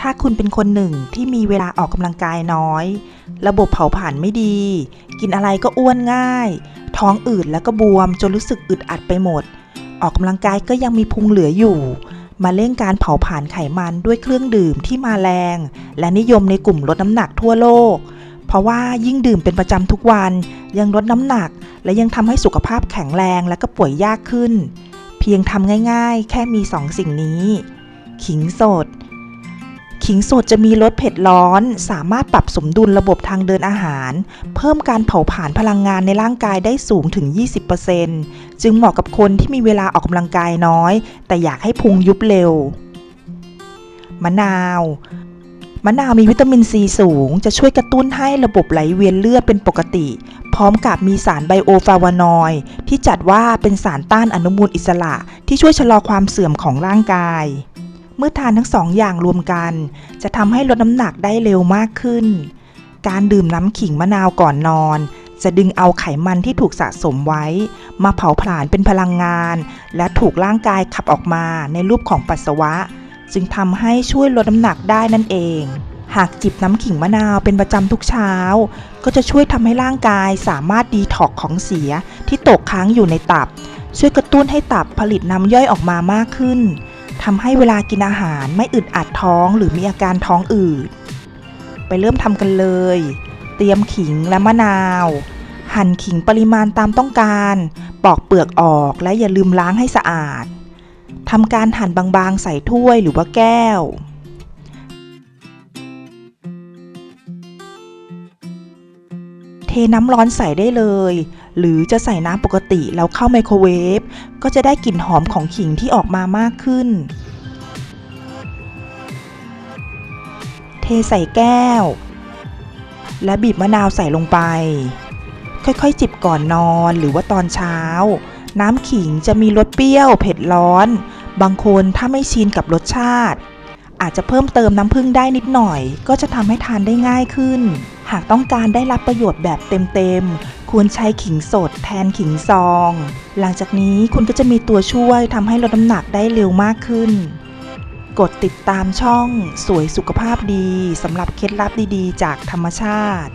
ถ้าคุณเป็นคนหนึ่งที่มีเวลาออกกำลังกายน้อย ระบบเผาผลาญไม่ดี กินอะไรก็อ้วนง่าย ท้องอืดแล้วก็บวมจนรู้สึกอึดอัดไปหมด ออกกำลังกายก็ยังมีพุงเหลืออยู่ มาเร่งการเผาผลาญไขมันด้วยเครื่องดื่มที่มาแรง และนิยมในกลุ่มลดน้ำหนักทั่วโลก เพราะว่ายิ่งดื่มเป็นประจำทุกวัน ยังลดน้ำหนัก และยังทำให้สุขภาพแข็งแรงและก็ป่วยยากขึ้น เพียงทำง่าย ๆ แค่มีสองสิ่งนี้ ขิงสด ขิงสดจะมีรสเผ็ดร้อน สามารถปรับสมดุลระบบทางเดินอาหาร เพิ่มการเผาผลาญพลังงานในร่างกายได้สูงถึง 20%จึงเหมาะกับคนที่มีเวลาออกกำลังกายน้อย แต่อยากให้พุงยุบเร็ว มะนาว มะนาวมีวิตามินซีสูง จะช่วยกระตุ้นให้ระบบไหลเวียนเลือดเป็นปกติ พร้อมกับมีสารไบโอฟลาวานอยด์ที่จัดว่าเป็นสารต้านอนุมูลอิสระที่ช่วยชะลอความเสื่อมของร่างกาย เมื่อทานทั้งสองอย่างรวมกัน จะทำให้ลดน้ำหนักได้เร็วมากขึ้น การดื่มน้ำขิงมะนาวก่อนนอน จะดึงเอาไขมันที่ถูกสะสมไว้ มาเผาผลาญเป็นพลังงาน และถูกร่างกายขับออกมาในรูปของปัสสาวะ จึงทำให้ช่วยลดน้ำหนักได้นั่นเอง หากจิบน้ำขิงมะนาวเป็นประจำทุกเช้า ก็จะช่วยทำให้ร่างกายสามารถดีท็อกของเสียที่ตกค้างอยู่ในตับ ช่วยกระตุ้นให้ตับผลิตน้ำย่อยออกมามากขึ้น ทำให้เวลากินอาหารไม่อึดอัดท้องหรือมีอาการท้องอืด ไปเริ่มทำกันเลย เตรียมขิงและมะนาว หั่นขิงปริมาณตามต้องการ ปอกเปลือกออกและอย่าลืมล้างให้สะอาดทำการหั่นบางๆใส่ถ้วยหรือว่าแก้ว ทน้ำร้อนใส่ได้เลย หรือจะใส่น้ำปกติแล้วเข้าไมโครเวฟก็จะได้กลิ่นหอมของขิงที่ออกมามากขึ้น เทใส่แก้ว และบีบมะนาวใส่ลงไป ค่อยๆ จิบก่อนนอนหรือว่าตอนเช้า น้ำขิงจะมีรสเปรี้ยว เผ็ดร้อน บางคนถ้าไม่ชินกับรสชาติ อาจจะเพิ่มเติมน้ำผึ้งได้นิดหน่อย ก็จะทำให้ทานได้ง่ายขึ้น หากต้องการได้รับประโยชน์แบบเต็มๆ ควรใช้ขิงสดแทนขิงซอง หลังจากนี้คุณก็จะมีตัวช่วยทำให้ลดน้ำหนักได้เร็วมากขึ้น กดติดตามช่องสวยสุขภาพดีสำหรับเคล็ดลับดีๆ จากธรรมชาติ